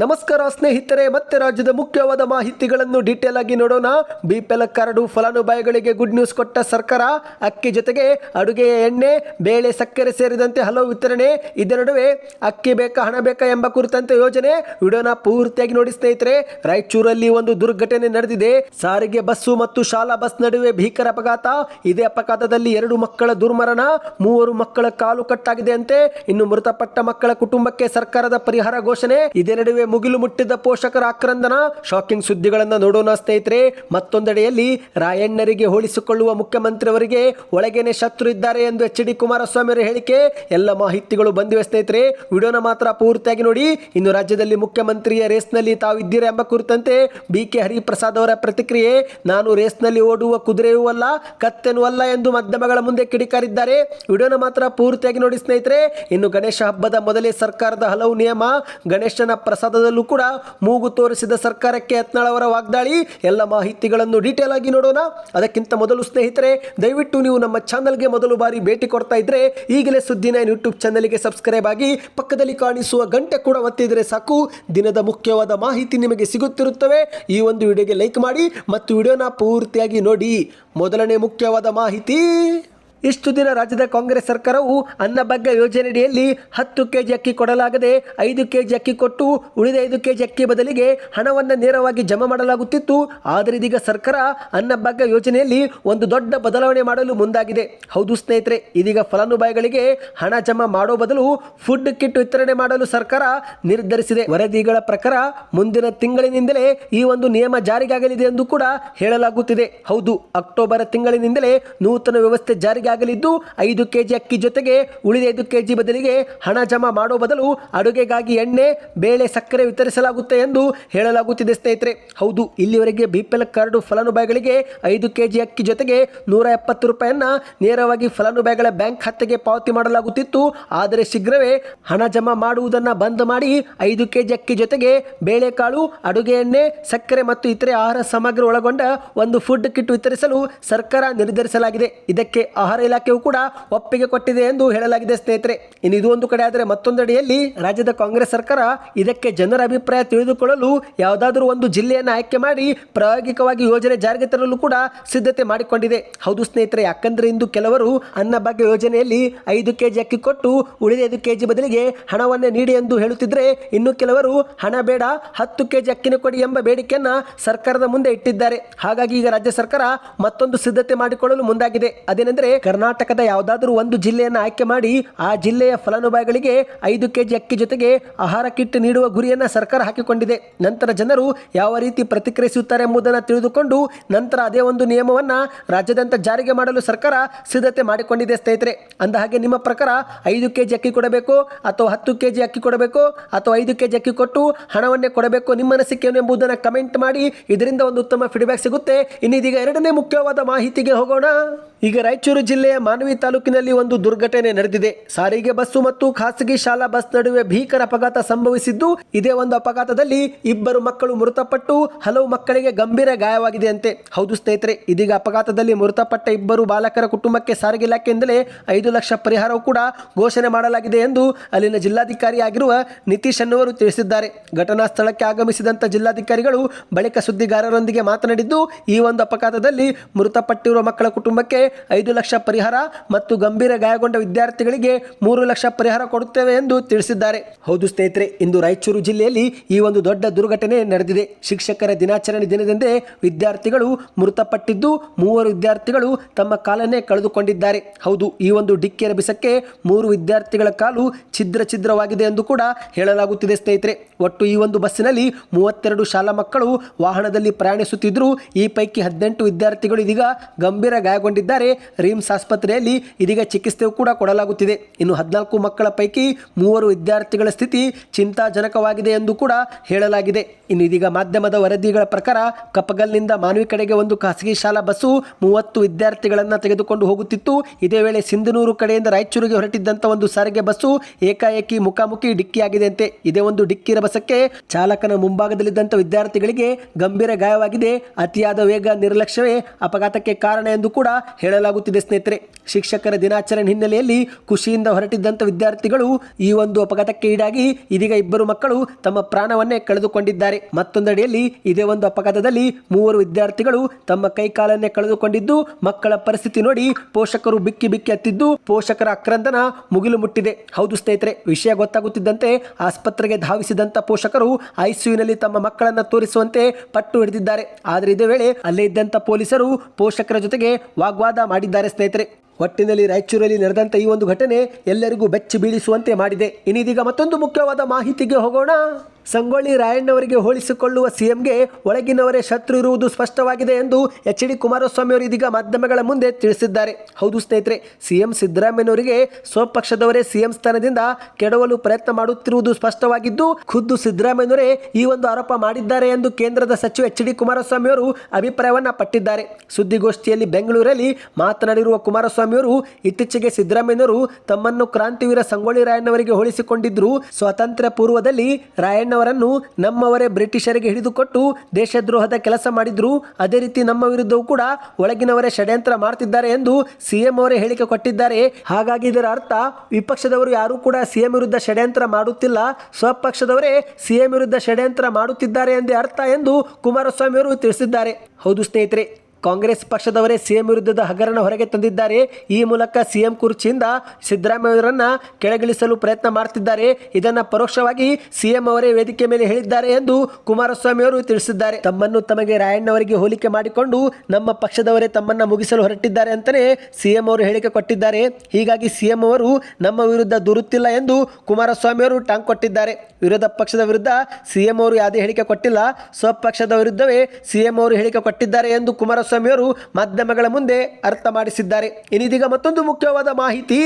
ನಮಸ್ಕಾರ ಸ್ನೇಹಿತರೆ, ಮತ್ತೆ ರಾಜ್ಯದ ಮುಖ್ಯವಾದ ಮಾಹಿತಿಗಳನ್ನು ಡೀಟೇಲ್ ಆಗಿ ನೋಡೋಣ. ಬಿಪಿಎಲ್ ಕಾರ್ಡು ಫಲಾನುಭವಿಗಳಿಗೆ ಗುಡ್ ನ್ಯೂಸ್ ಕೊಟ್ಟ ಸರ್ಕಾರ, ಅಕ್ಕಿ ಜೊತೆಗೆ ಅಡುಗೆಯ ಎಣ್ಣೆ, ಬೇಳೆ, ಸಕ್ಕರೆ ಸೇರಿದಂತೆ ಹಲವು ವಿತರಣೆ. ಇದರ ನಡುವೆ ಅಕ್ಕಿ ಬೇಕಾ, ಹಣ ಬೇಕಾ ಎಂಬ ಕುರಿತಂತೆ ಯೋಜನೆ. ವಿಡಿಯೋನ ಪೂರ್ತಿಯಾಗಿ ನೋಡಿ ಸ್ನೇಹಿತರೆ, ರಾಯಚೂರಲ್ಲಿ ಒಂದು ದುರ್ಘಟನೆ ನಡೆದಿದೆ. ಸಾರಿಗೆ ಬಸ್ಸು ಮತ್ತು ಶಾಲಾ ಬಸ್ ನಡುವೆ ಭೀಕರ ಅಪಘಾತ. ಇದೇ ಅಪಘಾತದಲ್ಲಿ ಎರಡು ಮಕ್ಕಳ ದುರ್ಮರಣ, ಮೂವರು ಮಕ್ಕಳ ಕಾಲು ಕಟ್ಟಾಗಿದೆ ಅಂತೆ. ಇನ್ನು ಮೃತಪಟ್ಟ ಮಕ್ಕಳ ಕುಟುಂಬಕ್ಕೆ ಸರ್ಕಾರದ ಪರಿಹಾರ ಘೋಷಣೆ. ಇದೇ ನಡುವೆ ಮುಗಿಲು ಮುಟ್ಟಿದ ಪೋಷಕರ ಆಕ್ರಂದನ ಶಾಕಿಂಗ್ ಸುದ್ದಿಗಳನ್ನ ನೋಡೋಣ ಸ್ನೇಹಿತರೆ. ಮತ್ತೊಂದೆಡೆಯಲ್ಲಿ ರಾಯಣ್ಣರಿಗೆ ಹೋಲಿಸಿಕೊಳ್ಳುವ ಮುಖ್ಯಮಂತ್ರಿಯವರಿಗೆ ಒಳಗೇನೆ ಶತ್ರು ಇದ್ದಾರೆ ಎಂದು ಎಚ್ ಡಿ ಕುಮಾರಸ್ವಾಮಿ ಅವರ ಹೇಳಿಕೆ. ಎಲ್ಲ ಮಾಹಿತಿಗಳು ಬಂದಿವೆ ಸ್ನೇಹಿತರೆ. ವಿಡಿಯೋನ ಮಾತ್ರ ಪೂರ್ತಿಯಾಗಿ ನೋಡಿ. ಇನ್ನು ರಾಜ್ಯದಲ್ಲಿ ಮುಖ್ಯಮಂತ್ರಿಯ ರೇಸ್ನಲ್ಲಿ ತಾವು ಇದ್ದೀರಾ ಎಂಬ ಕುರಿತಂತೆ ಬಿ ಕೆ ಹರಿಪ್ರಸಾದ್ ಅವರ ಪ್ರತಿಕ್ರಿಯೆ, ನಾನು ರೇಸ್ನಲ್ಲಿ ಓಡುವ ಕುದುರೆಯೂ ಅಲ್ಲ, ಕತ್ತೆನೂ ಅಲ್ಲ ಎಂದು ಮಾಧ್ಯಮಗಳ ಮುಂದೆ ಕಿಡಿಕಾರಿದ್ದಾರೆ. ವಿಡಿಯೋನ ಮಾತ್ರ ಪೂರ್ತಿಯಾಗಿ ನೋಡಿ ಸ್ನೇಹಿತರೆ. ಇನ್ನು ಗಣೇಶ ಹಬ್ಬದ ಮೊದಲೇ ಸರ್ಕಾರದ ಹಲವು ನಿಯಮ, ಗಣೇಶನ ಪ್ರಸಾದದಲ್ಲೂ ಕೂಡ ಮೂಗು ತೋರಿಸಿದ ಸರ್ಕಾರಕ್ಕೆ ಯತ್ನಾಳವರ ವಾಗ್ದಾಳಿ. ಎಲ್ಲ ಮಾಹಿತಿಗಳನ್ನು ಡೀಟೇಲ್ ಆಗಿ ನೋಡೋಣ. ಅದಕ್ಕಿಂತ ಮೊದಲು ಸ್ನೇಹಿತರೆ, ದಯವಿಟ್ಟು ನೀವು ನಮ್ಮ ಚಾನಲ್ಗೆ ಮೊದಲು ಬಾರಿ ಭೇಟಿ ಕೊಡ್ತಾ ಇದ್ರೆ ಈಗಲೇ ಸುದ್ದಿನ ಯೂಟ್ಯೂಬ್ ಚಾನಲ್ಗೆ ಸಬ್ಸ್ಕ್ರೈಬ್ ಆಗಿ ಪಕ್ಕದಲ್ಲಿ ಕಾಣಿಸುವ ಗಂಟೆ ಕೂಡ ಒತ್ತಿದರೆ ಸಾಕು. ದಿನದ ಮುಖ್ಯವಾದ ಮಾಹಿತಿ ನಿಮಗೆ ಸಿಗುತ್ತಿರುತ್ತವೆ. ಈ ಒಂದು ವಿಡಿಯೋಗೆ ಲೈಕ್ ಮಾಡಿ ಮತ್ತು ವಿಡಿಯೋನ ಪೂರ್ತಿಯಾಗಿ ನೋಡಿ. ಮೊದಲನೇ ಮುಖ್ಯವಾದ ಮಾಹಿತಿ. ಇಷ್ಟು ದಿನ ರಾಜ್ಯದ ಕಾಂಗ್ರೆಸ್ ಸರ್ಕಾರವು ಅನ್ನಭಾಗ್ಯ ಯೋಜನೆಯಡಿಯಲ್ಲಿ ಹತ್ತು ಕೆಜಿ ಅಕ್ಕಿ ಕೊಡಲಾಗದೆ ಐದು ಕೆಜಿ ಅಕ್ಕಿ ಕೊಟ್ಟು ಉಳಿದ ಐದು ಕೆಜಿ ಅಕ್ಕಿ ಬದಲಿಗೆ ಹಣವನ್ನು ನೇರವಾಗಿ ಜಮಾ ಮಾಡಲಾಗುತ್ತಿತ್ತು. ಆದರೆ ಇದೀಗ ಸರ್ಕಾರ ಅನ್ನಭಾಗ್ಯ ಯೋಜನೆಯಲ್ಲಿ ಒಂದು ದೊಡ್ಡ ಬದಲಾವಣೆ ಮಾಡಲು ಮುಂದಾಗಿದೆ. ಹೌದು ಸ್ನೇಹಿತರೆ, ಇದೀಗ ಫಲಾನುಭವಿಗಳಿಗೆ ಹಣ ಜಮಾ ಮಾಡೋ ಬದಲು ಫುಡ್ ಕಿಟ್ ವಿತರಣೆ ಮಾಡಲು ಸರ್ಕಾರ ನಿರ್ಧರಿಸಿದೆ. ವರದಿಗಳ ಪ್ರಕಾರ ಮುಂದಿನ ತಿಂಗಳಿನಿಂದಲೇ ಈ ಒಂದು ನಿಯಮ ಜಾರಿಗಾಗಲಿದೆ ಎಂದು ಕೂಡ ಹೇಳಲಾಗುತ್ತಿದೆ. ಹೌದು, ಅಕ್ಟೋಬರ್ ತಿಂಗಳಿನಿಂದಲೇ ನೂತನ ವ್ಯವಸ್ಥೆ ಜಾರಿಗಾಗಲಿದ್ದು ಐದು ಕೆಜಿ ಅಕ್ಕಿ ಜೊತೆಗೆ ಉಳಿದ ಐದು ಕೆಜಿ ಬದಲಿಗೆ ಹಣ ಜಮಾ ಮಾಡೋ ಬದಲು ಅಡುಗೆಗಾಗಿ ಎಣ್ಣೆ, ಬೇಳೆ, ಸಕ್ಕರೆ ವಿತರಿಸಲಾಗುತ್ತೆ ಎಂದು ಹೇಳಲಾಗುತ್ತಿದೆ ಸ್ನೇಹಿತರೆ. ಹೌದು, ಇಲ್ಲಿವರೆಗೆ ಬಿಪಿಎಲ್ ಕಾರ್ಡ್ ಫಲಾನುಭವಿಗಳಿಗೆ ಐದು ಕೆಜಿ ಅಕ್ಕಿ ಜೊತೆಗೆ ನೂರ ಎಪ್ಪತ್ತು ರೂಪಾಯಿಯನ್ನ ನೇರವಾಗಿ ಫಲಾನುಭವಿಗಳ ಬ್ಯಾಂಕ್ ಖಾತೆಗೆ ಪಾವತಿ ಮಾಡಲಾಗುತ್ತಿತ್ತು. ಆದರೆ ಶೀಘ್ರವೇ ಹಣ ಜಮಾ ಮಾಡುವುದನ್ನು ಬಂದ್ ಮಾಡಿ ಐದು ಕೆಜಿ ಅಕ್ಕಿ ಜೊತೆಗೆ ಬೇಳೆಕಾಳು, ಅಡುಗೆ ಎಣ್ಣೆ, ಸಕ್ಕರೆ ಮತ್ತು ಇತರೆ ಆಹಾರ ಸಾಮಗ್ರಿ ಒಳಗೊಂಡ ಒಂದು ಫುಡ್ ಕಿಟ್ ವಿತರಿಸಲು ಸರ್ಕಾರ ನಿರ್ಧರಿಸಲಾಗಿದೆ. ಇದಕ್ಕೆ ಆಹಾರ ಇಲಾಖೆಯು ಕೂಡ ಒಪ್ಪಿಗೆ ಕೊಟ್ಟಿದೆ ಎಂದು ಹೇಳಲಾಗಿದೆ, ಸ್ನೇಹಿತರೆ. ಇನ್ನು ಇದು ಒಂದು ಕಡೆ ಆದರೆ ಮತ್ತೊಂದೆಡೆಯಲ್ಲಿ ರಾಜ್ಯದ ಕಾಂಗ್ರೆಸ್ ಸರ್ಕಾರ ಇದಕ್ಕೆ ಜನರ ಅಭಿಪ್ರಾಯ ತಿಳಿದುಕೊಳ್ಳಲು ಯಾವುದಾದರೂ ಒಂದು ಜಿಲ್ಲೆಯನ್ನು ಆಯ್ಕೆ ಮಾಡಿ ಪ್ರಾಯೋಗಿಕವಾಗಿ ಯೋಜನೆ ಜಾರಿಗೆ ತರಲು ಕೂಡ ಸಿದ್ಧತೆ ಮಾಡಿಕೊಂಡಿದೆ. ಹೌದು, ಸ್ನೇಹಿತರೆ, ಯಾಕಂದರೆ ಇಂದು ಕೆಲವರು ಅನ್ನಭಾಗ್ಯ ಯೋಜನೆಯಲ್ಲಿ ಐದು ಕೆಜಿ ಅಕ್ಕಿ ಕೊಟ್ಟು ಉಳಿದ ಐದು ಕೆಜಿ ಬದಲಿಗೆ ಹಣವನ್ನೇ ನೀಡಿ ಎಂದು ಹೇಳುತ್ತಿದ್ದರೆ ಇನ್ನು ಕೆಲವರು ಹಣ ಬೇಡ, ಹತ್ತು ಕೆಜಿ ಅಕ್ಕಿನ ಕೊಡಿ ಎಂಬ ಬೇಡಿಕೆಯನ್ನು ಸರ್ಕಾರದ ಮುಂದೆ ಇಟ್ಟಿದ್ದಾರೆ. ಹಾಗಾಗಿ ಈಗ ರಾಜ್ಯ ಸರ್ಕಾರ ಮತ್ತೊಂದು ಸಿದ್ಧತೆ ಮಾಡಿಕೊಳ್ಳಲು ಮುಂದಾಗಿದೆ. ಅದೇನೆಂದರೆ ಕರ್ನಾಟಕದ ಯಾವುದಾದರೂ ಒಂದು ಜಿಲ್ಲೆಯನ್ನು ಆಯ್ಕೆ ಮಾಡಿ ಆ ಜಿಲ್ಲೆಯ ಫಲಾನುಭವಿಗಳಿಗೆ ಐದು ಕೆಜಿ ಅಕ್ಕಿ ಜೊತೆಗೆ ಆಹಾರ ಕಿಟ್ ನೀಡುವ ಗುರಿಯನ್ನು ಸರ್ಕಾರ ಹಾಕಿಕೊಂಡಿದೆ. ನಂತರ ಜನರು ಯಾವ ರೀತಿ ಪ್ರತಿಕ್ರಿಯಿಸುತ್ತಾರೆ ಎಂಬುದನ್ನು ತಿಳಿದುಕೊಂಡು ನಂತರ ಅದೇ ಒಂದು ನಿಯಮವನ್ನು ರಾಜ್ಯಾದ್ಯಂತ ಜಾರಿಗೆ ಮಾಡಲು ಸರ್ಕಾರ ಸಿದ್ಧತೆ ಮಾಡಿಕೊಂಡಿದೆ ಸ್ನೇಹಿತರೆ. ಅಂದ ಹಾಗೆ ನಿಮ್ಮ ಪ್ರಕಾರ ಐದು ಕೆಜಿ ಅಕ್ಕಿ ಕೊಡಬೇಕು ಅಥವಾ ಹತ್ತು ಕೆಜಿ ಅಕ್ಕಿ ಕೊಡಬೇಕು ಅಥವಾ ಐದು ಕೆಜಿ ಅಕ್ಕಿ ಕೊಟ್ಟು ಹಣವನ್ನೇ ಕೊಡಬೇಕು ನಿಮ್ಮ ಅನಿಸಿಕೆ ಏನು ಎಂಬುದನ್ನು ಕಮೆಂಟ್ ಮಾಡಿ ಇದರಿಂದ ಒಂದು ಉತ್ತಮ ಫೀಡ್ಬ್ಯಾಕ್ ಸಿಗುತ್ತೆ. ಇನ್ನಿದೀಗ ಎರಡನೇ ಮುಖ್ಯವಾದ ಮಾಹಿತಿಗೆ ಹೋಗೋಣ. ಈಗ ರಾಯಚೂರು ಜಿಲ್ಲೆಯ ಮಾನವಿ ತಾಲೂಕಿನಲ್ಲಿ ಒಂದು ದುರ್ಘಟನೆ ನಡೆದಿದೆ. ಸಾರಿಗೆ ಬಸ್ಸು ಮತ್ತು ಖಾಸಗಿ ಶಾಲಾ ಬಸ್ ನಡುವೆ ಭೀಕರ ಅಪಘಾತ ಸಂಭವಿಸಿದ್ದು, ಇದೇ ಒಂದು ಅಪಘಾತದಲ್ಲಿ ಇಬ್ಬರು ಮಕ್ಕಳು ಮೃತಪಟ್ಟು ಹಲವು ಮಕ್ಕಳಿಗೆ ಗಂಭೀರ ಗಾಯವಾಗಿದೆ ಅಂತೆ. ಹೌದು ಸ್ನೇಹಿತರೆ, ಇದೀಗ ಅಪಘಾತದಲ್ಲಿ ಮೃತಪಟ್ಟ ಇಬ್ಬರು ಬಾಲಕರ ಕುಟುಂಬಕ್ಕೆ ಸಾರಿಗೆ ಇಲಾಖೆಯಿಂದಲೇ ಐದು ಲಕ್ಷ ಪರಿಹಾರವು ಕೂಡ ಘೋಷಣೆ ಮಾಡಲಾಗಿದೆ ಎಂದು ಅಲ್ಲಿನ ಜಿಲ್ಲಾಧಿಕಾರಿಯಾಗಿರುವ ನಿತೀಶ್ ಅನ್ನುವರು ತಿಳಿಸಿದ್ದಾರೆ. ಘಟನಾ ಸ್ಥಳಕ್ಕೆ ಆಗಮಿಸಿದಂತ ಜಿಲ್ಲಾಧಿಕಾರಿಗಳು ಬಳಿಕ ಸುದ್ದಿಗಾರರೊಂದಿಗೆ ಮಾತನಾಡಿದ್ದು, ಈ ಒಂದು ಅಪಘಾತದಲ್ಲಿ ಮೃತಪಟ್ಟಿರುವ ಮಕ್ಕಳ ಕುಟುಂಬಕ್ಕೆ ಐದು ಲಕ್ಷ ಪರಿಹಾರ ಮತ್ತು ಗಂಭೀರ ಗಾಯಗೊಂಡ ವಿದ್ಯಾರ್ಥಿಗಳಿಗೆ ಮೂರು ಲಕ್ಷ ಪರಿಹಾರ ಕೊಡುತ್ತೇವೆ ಎಂದು ತಿಳಿಸಿದ್ದಾರೆ. ಹೌದು ಸ್ನೇಹಿತರೆ, ಇಂದು ರಾಯಚೂರು ಜಿಲ್ಲೆಯಲ್ಲಿ ಈ ಒಂದು ದೊಡ್ಡ ದುರ್ಘಟನೆ ನಡೆದಿದೆ. ಶಿಕ್ಷಕರ ದಿನಾಚರಣೆ ದಿನದಂದೇ ವಿದ್ಯಾರ್ಥಿಗಳು ಮೃತಪಟ್ಟಿದ್ದು, ಮೂವರು ವಿದ್ಯಾರ್ಥಿಗಳು ತಮ್ಮ ಕಾಲನ್ನೇ ಕಳೆದುಕೊಂಡಿದ್ದಾರೆ. ಹೌದು, ಈ ಒಂದು ಡಿಕ್ಕಿ ರಭಿಸಕ್ಕೆ ಮೂರು ವಿದ್ಯಾರ್ಥಿಗಳ ಕಾಲು ಛಿದ್ರ ಛಿದ್ರವಾಗಿದೆ ಎಂದು ಕೂಡ ಹೇಳಲಾಗುತ್ತಿದೆ ಸ್ನೇಹಿತರೆ. ಒಟ್ಟು ಈ ಒಂದು ಬಸ್ಸಿನಲ್ಲಿ ಮೂವತ್ತೆರಡು ಶಾಲಾ ಮಕ್ಕಳು ವಾಹನದಲ್ಲಿ ಪ್ರಯಾಣಿಸುತ್ತಿದ್ದರು, ಈ ಪೈಕಿ ಹದಿನೆಂಟು ವಿದ್ಯಾರ್ಥಿಗಳು ಇದೀಗ ಗಂಭೀರ ಗಾಯಗೊಂಡಿದ್ದಾರೆ. ರಿಮ್ಸ್ ಆಸ್ಪತ್ರೆಯಲ್ಲಿ ಇದೀಗ ಚಿಕಿತ್ಸೆಯೂ ಕೂಡ ಕೊಡಲಾಗುತ್ತಿದೆ. ಇನ್ನು ಹದಿನಾಲ್ಕು ಮಕ್ಕಳ ಪೈಕಿ ಮೂವರು ವಿದ್ಯಾರ್ಥಿಗಳ ಸ್ಥಿತಿ ಚಿಂತಾಜನಕವಾಗಿದೆ ಎಂದು ಕೂಡ ಹೇಳಲಾಗಿದೆ. ಇನ್ನು ಇದೀಗ ಮಾಧ್ಯಮದ ವರದಿಗಳ ಪ್ರಕಾರ ಕಪಗಲ್ನಿಂದ ಮಾನವಿ ಕಡೆಗೆ ಒಂದು ಖಾಸಗಿ ಶಾಲಾ ಬಸ್ಸು ಮೂವತ್ತು ವಿದ್ಯಾರ್ಥಿಗಳನ್ನು ತೆಗೆದುಕೊಂಡು ಹೋಗುತ್ತಿತ್ತು. ಇದೇ ವೇಳೆ ಸಿಂಧನೂರು ಕಡೆಯಿಂದ ರಾಯಚೂರಿಗೆ ಹೊರಟಿದ್ದಂಥ ಒಂದು ಸಾರಿಗೆ ಬಸ್ಸು ಏಕಾಏಕಿ ಮುಖಾಮುಖಿ ಡಿಕ್ಕಿಯಾಗಿದೆ ಅಂತೆ ಇದೇ ಒಂದು ಡಿಕ್ಕಿ ಬಸ್ಸಕ್ಕೆ ಚಾಲಕನ ಮುಂಭಾಗದಲ್ಲಿದ್ದಂಥ ವಿದ್ಯಾರ್ಥಿಗಳಿಗೆ ಗಂಭೀರ ಗಾಯವಾಗಿದೆ. ಅತಿಯಾದ ವೇಗ ನಿರ್ಲಕ್ಷ್ಯವೇ ಅಪಘಾತಕ್ಕೆ ಕಾರಣ ಎಂದು ಕೂಡ ಹೇಳಲಾಗುತ್ತಿದೆ ಸ್ನೇಹಿತರೆ. ಶಿಕ್ಷಕರ ದಿನಾಚರಣೆ ಹಿನ್ನೆಲೆಯಲ್ಲಿ ಖುಷಿಯಿಂದ ಹೊರಟಿದ್ದಂಥ ವಿದ್ಯಾರ್ಥಿಗಳು ಈ ಒಂದು ಅಪಘಾತಕ್ಕೆ ಈಡಾಗಿ ಇದೀಗ ಇಬ್ಬರು ಮಕ್ಕಳು ತಮ್ಮ ಪ್ರಾಣವನ್ನೇ ಕಳೆದುಕೊಂಡಿದ್ದಾರೆ. ಮತ್ತೊಂದೆಡೆಯಲ್ಲಿ ಇದೇ ಒಂದು ಅಪಘಾತದಲ್ಲಿ ಮೂವರು ವಿದ್ಯಾರ್ಥಿಗಳು ತಮ್ಮ ಕೈಕಾಲನ್ನೇ ಕಳೆದುಕೊಂಡಿದ್ದು, ಮಕ್ಕಳ ಪರಿಸ್ಥಿತಿ ನೋಡಿ ಪೋಷಕರು ಬಿಕ್ಕಿ ಬಿಕ್ಕಿ ಹತ್ತಿದ್ದು, ಪೋಷಕರ ಆಕ್ರಂದನ ಮುಗಿಲು ಮುಟ್ಟಿದೆ. ಹೌದು ಸ್ನೇಹಿತರೆ, ವಿಷಯ ಗೊತ್ತಾಗುತ್ತಿದ್ದಂತೆ ಆಸ್ಪತ್ರೆಗೆ ಧಾವಿಸಿದಂತ ಪೋಷಕರು ಐಸಿಯುನಲ್ಲಿ ತಮ್ಮ ಮಕ್ಕಳನ್ನ ತೋರಿಸುವಂತೆ ಪಟ್ಟು ಹಿಡಿದಿದ್ದಾರೆ. ಆದರೆ ಇದೇ ವೇಳೆ ಅಲ್ಲೇ ಇದ್ದಂತ ಪೊಲೀಸರು ಪೋಷಕರ ಜೊತೆಗೆ ವಾಗ್ವಾದ ಮಾಡಿದ್ದಾರೆ ಸ್ನೇಹಿತರೆ. ಒಟ್ಟಿನಲ್ಲಿ ರಾಯಚೂರಲ್ಲಿ ನಡೆದಂತ ಈ ಒಂದು ಘಟನೆ ಎಲ್ಲರಿಗೂ ಬೆಚ್ಚಿ ಬೀಳಿಸುವಂತೆ ಮಾಡಿದೆ. ಇನ್ನಿದೀಗ ಮತ್ತೊಂದು ಮುಖ್ಯವಾದ ಮಾಹಿತಿಗೆ ಹೋಗೋಣ. ಸಂಗೊಳ್ಳಿ ರಾಯಣ್ಣವರಿಗೆ ಹೋಲಿಸಿಕೊಳ್ಳುವ ಸಿಎಂಗೆ ಒಳಗಿನವರೇ ಶತ್ರು ಇರುವುದು ಸ್ಪಷ್ಟವಾಗಿದೆ ಎಂದು ಎಚ್ ಡಿ ಕುಮಾರಸ್ವಾಮಿ ಅವರು ಇದೀಗ ಮಾಧ್ಯಮಗಳ ಮುಂದೆ ತಿಳಿಸಿದ್ದಾರೆ. ಹೌದು ಸ್ನೇಹಿತರೆ, ಸಿಎಂ ಸಿದ್ದರಾಮಯ್ಯನವರಿಗೆ ಸ್ವಪಕ್ಷದವರೇ ಸಿಎಂ ಸ್ಥಾನದಿಂದ ಕೆಡವಲು ಪ್ರಯತ್ನ ಮಾಡುತ್ತಿರುವುದು ಸ್ಪಷ್ಟವಾಗಿದ್ದು, ಖುದ್ದು ಸಿದ್ದರಾಮಯ್ಯನವರೇ ಈ ಒಂದು ಆರೋಪ ಮಾಡಿದ್ದಾರೆ ಎಂದು ಕೇಂದ್ರದ ಸಚಿವ ಎಚ್ ಡಿ ಕುಮಾರಸ್ವಾಮಿ ಅವರು ಅಭಿಪ್ರಾಯವನ್ನ ಪಟ್ಟಿದ್ದಾರೆ. ಸುದ್ದಿಗೋಷ್ಠಿಯಲ್ಲಿ ಬೆಂಗಳೂರಲ್ಲಿ ಮಾತನಾಡಿರುವ ಕುಮಾರಸ್ವಾಮಿ ಅವರು, ಇತ್ತೀಚೆಗೆ ಸಿದ್ದರಾಮಯ್ಯನವರು ತಮ್ಮನ್ನು ಕ್ರಾಂತಿವೀರ ಸಂಗೊಳ್ಳಿ ರಾಯಣ್ಣವರಿಗೆ ಹೋಲಿಸಿಕೊಂಡಿದ್ರು ಸ್ವಾತಂತ್ರ್ಯ ಪೂರ್ವದಲ್ಲಿ ರಾಯಣ್ಣವರನ್ನು ನಮ್ಮವರೇ ಬ್ರಿಟಿಷರಿಗೆ ಹಿಡಿದುಕೊಟ್ಟು ದೇಶದ್ರೋಹದ ಕೆಲಸ ಮಾಡಿದ್ರು. ಅದೇ ರೀತಿ ನಮ್ಮ ವಿರುದ್ಧವೂ ಕೂಡ ಒಳಗಿನವರೇ ಷಡ್ಯಂತ್ರ ಮಾಡ್ತಿದ್ದಾರೆ ಎಂದು ಸಿಎಂ ಅವರೇ ಹೇಳಿಕೆ ಕೊಟ್ಟಿದ್ದಾರೆ. ಹಾಗಾಗಿ ಇದರ ಅರ್ಥ, ವಿಪಕ್ಷದವರು ಯಾರೂ ಕೂಡ ಸಿಎಂ ವಿರುದ್ಧ ಷಡ್ಯಂತ್ರ ಮಾಡುತ್ತಿಲ್ಲ. ಸ್ವಪಕ್ಷದವರೇ ಸಿಎಂ ವಿರುದ್ಧ ಷಡ್ಯಂತ್ರ ಮಾಡುತ್ತಿದ್ದಾರೆ ಎಂದೇ ಅರ್ಥ ಎಂದು ಕುಮಾರಸ್ವಾಮಿ ಅವರು ತಿಳಿಸಿದ್ದಾರೆ. ಹೌದು ಸ್ನೇಹಿತರೆ ಕಾಂಗ್ರೆಸ್ ಪಕ್ಷದವರೇ ಸಿಎಂ ವಿರುದ್ಧದ ಹಗರಣ ಹೊರಗೆ ತಂದಿದ್ದಾರೆ. ಈ ಮೂಲಕ ಸಿಎಂ ಕುರ್ಚಿಯಿಂದ ಸಿದ್ದರಾಮಯ್ಯವರನ್ನ ಕೆಳಗಿಳಿಸಲು ಪ್ರಯತ್ನ ಮಾಡ್ತಿದ್ದಾರೆ. ಇದನ್ನು ಪರೋಕ್ಷವಾಗಿ ಸಿಎಂ ಅವರೇ ವೇದಿಕೆ ಮೇಲೆ ಹೇಳಿದ್ದಾರೆ ಎಂದು ಕುಮಾರಸ್ವಾಮಿ ಅವರು ತಿಳಿಸಿದ್ದಾರೆ. ತಮ್ಮನ್ನು ತಮಗೆ ರಾಯಣ್ಣವರಿಗೆ ಹೋಲಿಕೆ ಮಾಡಿಕೊಂಡು ನಮ್ಮ ಪಕ್ಷದವರೇ ತಮ್ಮನ್ನು ಮುಗಿಸಲು ಹೊರಟಿದ್ದಾರೆ ಅಂತಲೇ ಸಿಎಂ ಅವರು ಹೇಳಿಕೆ ಕೊಟ್ಟಿದ್ದಾರೆ. ಹೀಗಾಗಿ ಸಿಎಂ ಅವರು ನಮ್ಮ ವಿರುದ್ಧ ದೂರುತ್ತಿಲ್ಲ ಎಂದು ಕುಮಾರಸ್ವಾಮಿ ಅವರು ಟಾಂಗ್ ಕೊಟ್ಟಿದ್ದಾರೆ. ವಿರೋಧ ಪಕ್ಷದ ವಿರುದ್ಧ ಸಿಎಂ ಅವರು ಯಾವುದೇ ಹೇಳಿಕೆ ಕೊಟ್ಟಿಲ್ಲ. ಸ್ವಪಕ್ಷದ ವಿರುದ್ಧವೇ ಸಿಎಂ ಅವರು ಹೇಳಿಕೆ ಕೊಟ್ಟಿದ್ದಾರೆ ಎಂದು ಕುಮಾರಸ್ವಾಮಿ ಅವರು ಮಾಧ್ಯಮಗಳ ಮುಂದೆ ಅರ್ಥ ಮಾಡಿಸಿದ್ದಾರೆ. ಇನ್ನಿದೀಗ ಮತ್ತೊಂದು ಮುಖ್ಯವಾದ ಮಾಹಿತಿ.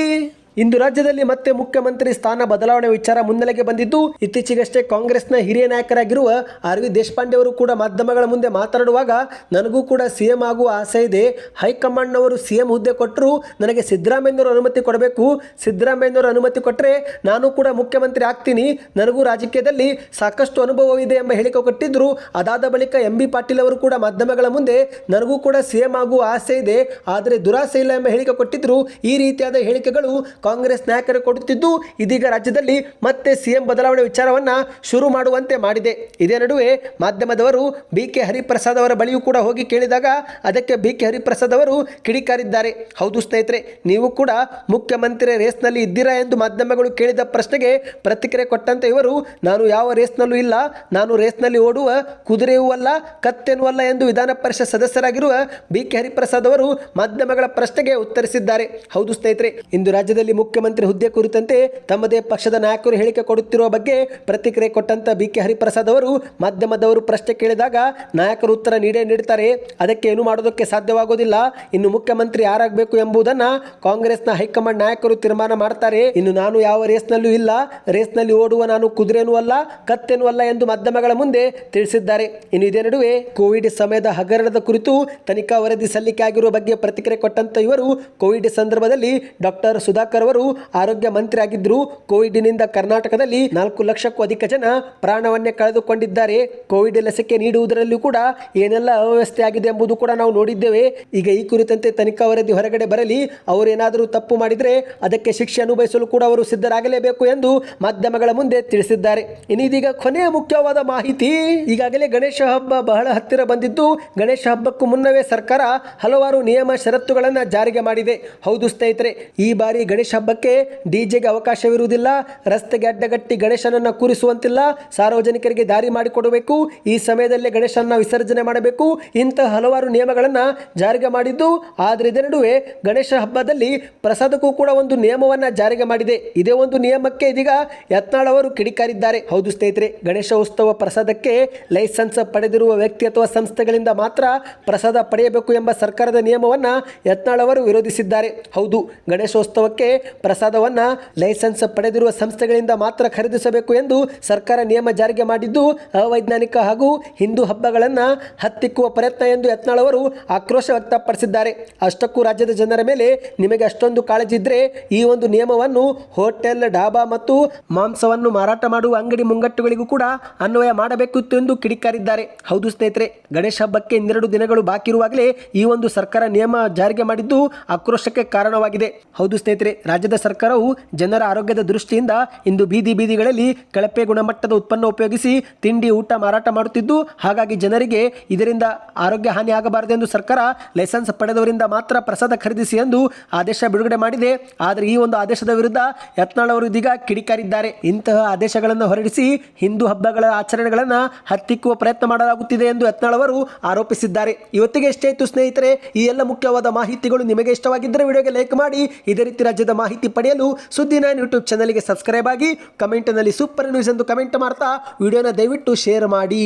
ಇಂದು ರಾಜ್ಯದಲ್ಲಿ ಮತ್ತೆ ಮುಖ್ಯಮಂತ್ರಿ ಸ್ಥಾನ ಬದಲಾವಣೆ ವಿಚಾರ ಮುನ್ನೆಲೆಗೆ ಬಂದಿದ್ದು, ಇತ್ತೀಚೆಗಷ್ಟೇ ಕಾಂಗ್ರೆಸ್ನ ಹಿರಿಯ ನಾಯಕರಾಗಿರುವ ಆರ್ ದೇಶಪಾಂಡೆ ಅವರು ಕೂಡ ಮಾಧ್ಯಮಗಳ ಮುಂದೆ ಮಾತನಾಡುವಾಗ ನನಗೂ ಕೂಡ ಸಿಎಂ ಆಗುವ ಆಸೆ ಇದೆ. ಹೈಕಮಾಂಡ್ನವರು ಸಿಎಂ ಹುದ್ದೆ ಕೊಟ್ಟರು ನನಗೆ ಸಿದ್ದರಾಮಯ್ಯನವರು ಅನುಮತಿ ಕೊಡಬೇಕು. ಸಿದ್ದರಾಮಯ್ಯನವರು ಅನುಮತಿ ಕೊಟ್ಟರೆ ನಾನು ಕೂಡ ಮುಖ್ಯಮಂತ್ರಿ ಆಗ್ತೀನಿ. ನನಗೂ ರಾಜಕೀಯದಲ್ಲಿ ಸಾಕಷ್ಟು ಅನುಭವವಿದೆ ಎಂಬ ಹೇಳಿಕೆ ಕೊಟ್ಟಿದ್ರು. ಅದಾದ ಬಳಿಕ ಎಂ ಬಿ ಪಾಟೀಲ್ ಅವರು ಕೂಡ ಮಾಧ್ಯಮಗಳ ಮುಂದೆ, ನನಗೂ ಕೂಡ ಸಿಎಂ ಆಗುವ ಆಸೆ ಇದೆ. ಆದರೆ ದುರಾಸೆ ಇಲ್ಲ ಎಂಬ ಹೇಳಿಕೆ ಕೊಟ್ಟಿದ್ರು. ಈ ರೀತಿಯಾದ ಹೇಳಿಕೆಗಳು ಕಾಂಗ್ರೆಸ್ ನಾಯಕರು ಕೊಡುತ್ತಿದ್ದು ಇದೀಗ ರಾಜ್ಯದಲ್ಲಿ ಮತ್ತೆ ಸಿಎಂ ಬದಲಾವಣೆ ವಿಚಾರವನ್ನ ಶುರು ಮಾಡುವಂತೆ ಮಾಡಿದೆ. ಇದೇ ನಡುವೆ ಮಾಧ್ಯಮದವರು ಬಿ ಕೆ ಹರಿಪ್ರಸಾದ್ ಅವರ ಬಳಿಯೂ ಕೂಡ ಹೋಗಿ ಕೇಳಿದಾಗ ಅದಕ್ಕೆ ಬಿ ಕೆ ಹರಿಪ್ರಸಾದ್ ಅವರು ಕಿಡಿಕಾರಿದ್ದಾರೆ. ಹೌದು ಸ್ನೇಹಿತರೆ, ನೀವು ಕೂಡ ಮುಖ್ಯಮಂತ್ರಿ ರೇಸ್ನಲ್ಲಿ ಇದ್ದೀರಾ ಎಂದು ಮಾಧ್ಯಮಗಳು ಕೇಳಿದ ಪ್ರಶ್ನೆಗೆ ಪ್ರತಿಕ್ರಿಯೆ ಕೊಟ್ಟಂತೆ ಇವರು, ನಾನು ಯಾವ ರೇಸ್ನಲ್ಲೂ ಇಲ್ಲ, ನಾನು ರೇಸ್ನಲ್ಲಿ ಓಡುವ ಕುದುರೆಯೂ ಅಲ್ಲ, ಕತ್ತೆನೂ ಅಲ್ಲ ಎಂದು ವಿಧಾನ ಪರಿಷತ್ ಸದಸ್ಯರಾಗಿರುವ ಬಿ ಕೆ ಹರಿಪ್ರಸಾದ್ ಅವರು ಮಾಧ್ಯಮಗಳ ಪ್ರಶ್ನೆಗೆ ಉತ್ತರಿಸಿದ್ದಾರೆ. ಹೌದು ಸ್ನೇಹಿತರೆ, ಇಂದು ರಾಜ್ಯದಲ್ಲಿ ಮುಖ್ಯಮಂತ್ರಿ ಹುದ್ದೆ ಕುರಿತಂತೆ ತಮ್ಮದೇ ಪಕ್ಷದ ನಾಯಕರು ಹೇಳಿಕೆ ಕೊಡುತ್ತಿರುವ ಬಗ್ಗೆ ಪ್ರತಿಕ್ರಿಯೆ ಕೊಟ್ಟಂತ ಬಿ ಕೆ ಹರಿಪ್ರಸಾದ್ ಅವರು ಮಾಧ್ಯಮದವರು ಪ್ರಶ್ನೆ ಕೇಳಿದಾಗ ನಾಯಕರು ಉತ್ತರ ನೀಡೇ ನೀಡುತ್ತಾರೆ. ಅದಕ್ಕೆ ಏನು ಮಾಡೋದಕ್ಕೆ ಸಾಧ್ಯವಾಗುವುದಿಲ್ಲ ಇನ್ನು ಮುಖ್ಯಮಂತ್ರಿ ಯಾರಾಗಬೇಕು ಎಂಬುದನ್ನ ಕಾಂಗ್ರೆಸ್ನ ಹೈಕಮಾಂಡ್ ನಾಯಕರು ತೀರ್ಮಾನ ಮಾಡ್ತಾರೆ. ಇನ್ನು ನಾನು ಯಾವ ರೇಸ್ನಲ್ಲೂ ಇಲ್ಲ. ರೇಸ್ನಲ್ಲಿ ಓಡುವ ನಾನು ಕುದುರೆನೂ ಅಲ್ಲ, ಕತ್ತೇನೂ ಅಲ್ಲ ಎಂದು ಮಾಧ್ಯಮಗಳ ಮುಂದೆ ತಿಳಿಸಿದ್ದಾರೆ. ಇನ್ನು ಇದೇ ನಡುವೆ ಕೋವಿಡ್ ಸಮಯದ ಹಗರಣದ ಕುರಿತು ತನಿಖಾ ವರದಿ ಸಲ್ಲಿಕೆ ಆಗಿರುವ ಬಗ್ಗೆ ಪ್ರತಿಕ್ರಿಯೆ ಕೊಟ್ಟಂತ ಇವರು ಕೋವಿಡ್ ಸಂದರ್ಭದಲ್ಲಿ ಡಾಕ್ಟರ್ ಸುಧಾಕರ್ ಅವರು ಆರೋಗ್ಯ ಮಂತ್ರಿ ಆಗಿದ್ರು ಕೋವಿಡ್ನಿಂದ ಕರ್ನಾಟಕದಲ್ಲಿ ನಾಲ್ಕು ಲಕ್ಷಕ್ಕೂ ಅಧಿಕ ಜನ ಪ್ರಾಣವನ್ನೇ ಕಳೆದುಕೊಂಡಿದ್ದಾರೆ. ಕೋವಿಡ್ ಲಸಿಕೆ ನೀಡುವುದರಲ್ಲೂ ಕೂಡ ಏನೆಲ್ಲ ಅವ್ಯವಸ್ಥೆ ಆಗಿದೆ ಎಂಬುದು ಕೂಡ ನಾವು ನೋಡಿದ್ದೇವೆ. ಈಗ ಈ ಕುರಿತಂತೆ ತನಿಖಾ ವರದಿ ಹೊರಗಡೆ ಬರಲಿ ಅವರು ಏನಾದರೂ ತಪ್ಪು ಮಾಡಿದರೆ ಅದಕ್ಕೆ ಶಿಕ್ಷೆ ಅನುಭವಿಸಲು ಕೂಡ ಅವರು ಸಿದ್ಧರಾಗಲೇಬೇಕು ಎಂದು ಮಾಧ್ಯಮಗಳ ಮುಂದೆ ತಿಳಿಸಿದ್ದಾರೆ. ಇನ್ನಿದೀಗ ಕೊನೆಯ ಮುಖ್ಯವಾದ ಮಾಹಿತಿ, ಈಗಾಗಲೇ ಗಣೇಶ ಹಬ್ಬ ಬಹಳ ಹತ್ತಿರ ಬಂದಿದ್ದು, ಗಣೇಶ ಹಬ್ಬಕ್ಕೂ ಮುನ್ನವೇ ಸರ್ಕಾರ ಹಲವಾರು ನಿಯಮ ಷರತ್ತುಗಳನ್ನು ಜಾರಿಗೆ ಮಾಡಿದೆ. ಹೌದು ಸ್ನೇಹಿತರೆ, ಈ ಬಾರಿ ಗಣೇಶ ಹಬ್ಬಕ್ಕೆ ಡಿಜೆಗೆ ಅವಕಾಶವಿರುವುದಿಲ್ಲ, ರಸ್ತೆಗೆ ಅಡ್ಡಗಟ್ಟಿ ಗಣೇಶನನ್ನು ಕೂರಿಸುವಂತಿಲ್ಲ, ಸಾರ್ವಜನಿಕರಿಗೆ ದಾರಿ ಮಾಡಿಕೊಡಬೇಕು, ಈ ಸಮಯದಲ್ಲೇ ಗಣೇಶನ ವಿಸರ್ಜನೆ ಮಾಡಬೇಕು ಇಂತಹ ಹಲವಾರು ನಿಯಮಗಳನ್ನು ಜಾರಿಗೆ ಮಾಡಿದ್ದು. ಆದರೆ ಇದರ ನಡುವೆ ಗಣೇಶ ಹಬ್ಬದಲ್ಲಿ ಪ್ರಸಾದಕ್ಕೂ ಕೂಡ ಒಂದು ನಿಯಮವನ್ನ ಜಾರಿಗೆ ಮಾಡಿದೆ. ಇದೇ ಒಂದು ನಿಯಮಕ್ಕೆ ಇದೀಗ ಯತ್ನಾಳ್ ಅವರು ಕಿಡಿಕಾರಿದ್ದಾರೆ. ಹೌದು ಸ್ನೇಹಿತರೆ, ಗಣೇಶ ಉತ್ಸವ ಪ್ರಸಾದಕ್ಕೆ ಲೈಸೆನ್ಸ್ ಪಡೆದಿರುವ ವ್ಯಕ್ತಿ ಅಥವಾ ಸಂಸ್ಥೆಗಳಿಂದ ಮಾತ್ರ ಪ್ರಸಾದ ಪಡೆಯಬೇಕು ಎಂಬ ಸರ್ಕಾರದ ನಿಯಮವನ್ನು ಯತ್ನಾಳ್ ಅವರು ವಿರೋಧಿಸಿದ್ದಾರೆ. ಹೌದು, ಗಣೇಶೋತ್ಸವಕ್ಕೆ ಪ್ರಸಾದವನ್ನು ಲೈಸೆನ್ಸ್ ಪಡೆದಿರುವ ಸಂಸ್ಥೆಗಳಿಂದ ಮಾತ್ರ ಖರೀದಿಸಬೇಕು ಎಂದು ಸರ್ಕಾರ ನಿಯಮ ಜಾರಿಗೆ ಮಾಡಿದ್ದು, ಅವೈಜ್ಞಾನಿಕ ಹಾಗೂ ಹಿಂದೂ ಹಬ್ಬಗಳನ್ನು ಹತ್ತಿಕ್ಕುವ ಪ್ರಯತ್ನ ಎಂದು ಯತ್ನಾಳ್ ಅವರು ಆಕ್ರೋಶ ವ್ಯಕ್ತಪಡಿಸಿದ್ದಾರೆ. ಅಷ್ಟಕ್ಕೂ ರಾಜ್ಯದ ಜನರ ಮೇಲೆ ನಿಮಗೆ ಅಷ್ಟೊಂದು ಕಾಳಜಿ ಇದ್ರೆ ಈ ಒಂದು ನಿಯಮವನ್ನು ಹೋಟೆಲ್, ಡಾಬಾ ಮತ್ತು ಮಾಂಸವನ್ನು ಮಾರಾಟ ಮಾಡುವ ಅಂಗಡಿ ಮುಂಗಟ್ಟುಗಳಿಗೂ ಕೂಡ ಅನ್ವಯ ಮಾಡಬೇಕಿತ್ತು ಎಂದು ಕಿಡಿಕಾರಿದ್ದಾರೆ. ಹೌದು ಸ್ನೇಹಿತರೆ, ಗಣೇಶ ಹಬ್ಬಕ್ಕೆ ಇನ್ನೆರಡು ದಿನಗಳು ಬಾಕಿ ಇರುವಾಗಲೇ ಈ ಒಂದು ಸರ್ಕಾರ ನಿಯಮ ಜಾರಿಗೆ ಮಾಡಿದ್ದು ಆಕ್ರೋಶಕ್ಕೆ ಕಾರಣವಾಗಿದೆ. ಹೌದು ಸ್ನೇಹಿತರೆ ರಾಜ್ಯದ ಸರ್ಕಾರವು ಜನರ ಆರೋಗ್ಯದ ದೃಷ್ಟಿಯಿಂದ ಇಂದು ಬೀದಿ ಬೀದಿಗಳಲ್ಲಿ ಕಳಪೆ ಗುಣಮಟ್ಟದ ಉತ್ಪನ್ನ ಉಪಯೋಗಿಸಿ ತಿಂಡಿ, ಊಟ, ಮಾರಾಟ ಮಾಡುತ್ತಿದ್ದು, ಹಾಗಾಗಿ ಜನರಿಗೆ ಇದರಿಂದ ಆರೋಗ್ಯ ಹಾನಿ ಆಗಬಾರದೆಂದು ಸರ್ಕಾರ ಲೈಸೆನ್ಸ್ ಪಡೆದವರಿಂದ ಮಾತ್ರ ಪ್ರಸಾದ ಖರೀದಿಸಿ ಎಂದು ಆದೇಶ ಬಿಡುಗಡೆ ಮಾಡಿದೆ. ಆದರೆ ಈ ಒಂದು ಆದೇಶದ ವಿರುದ್ಧ ಯತ್ನಾಳ್ ಅವರು ಇದೀಗ ಕಿಡಿಕಾರಿದ್ದಾರೆ. ಇಂತಹ ಆದೇಶಗಳನ್ನು ಹೊರಡಿಸಿ ಹಿಂದೂ ಹಬ್ಬಗಳ ಆಚರಣೆಗಳನ್ನು ಹತ್ತಿಕ್ಕುವ ಪ್ರಯತ್ನ ಮಾಡಲಾಗುತ್ತಿದೆ ಎಂದು ಯತ್ನಾಳ್ ಅವರು ಆರೋಪಿಸಿದ್ದಾರೆ. ಇವತ್ತಿಗೆ ಎಷ್ಟೇ ಇತ್ತು ಸ್ನೇಹಿತರೆ, ಈ ಎಲ್ಲ ಮುಖ್ಯವಾದ ಮಾಹಿತಿಗಳು ನಿಮಗೆ ಇಷ್ಟವಾಗಿದ್ದರೆ ವಿಡಿಯೋಗೆ ಲೈಕ್ ಮಾಡಿ. ಇದೇ ರೀತಿ ರಾಜ್ಯದ ಮಾಹಿತಿ ಪಡೆಯಲು ಸುದ್ದಿ ನೈನ್ ಯೂಟ್ಯೂಬ್ ಚಾನಲ್ಗೆ ಸಬ್ಸ್ಕ್ರೈಬ್ ಆಗಿ, ಕಮೆಂಟ್ನಲ್ಲಿ ಸೂಪರ್ ನ್ಯೂಸ್ ಎಂದು ಕಮೆಂಟ್ ಮಾಡ್ತಾ, ವಿಡಿಯೋನ ದಯವಿಟ್ಟು ಶೇರ್ ಮಾಡಿ.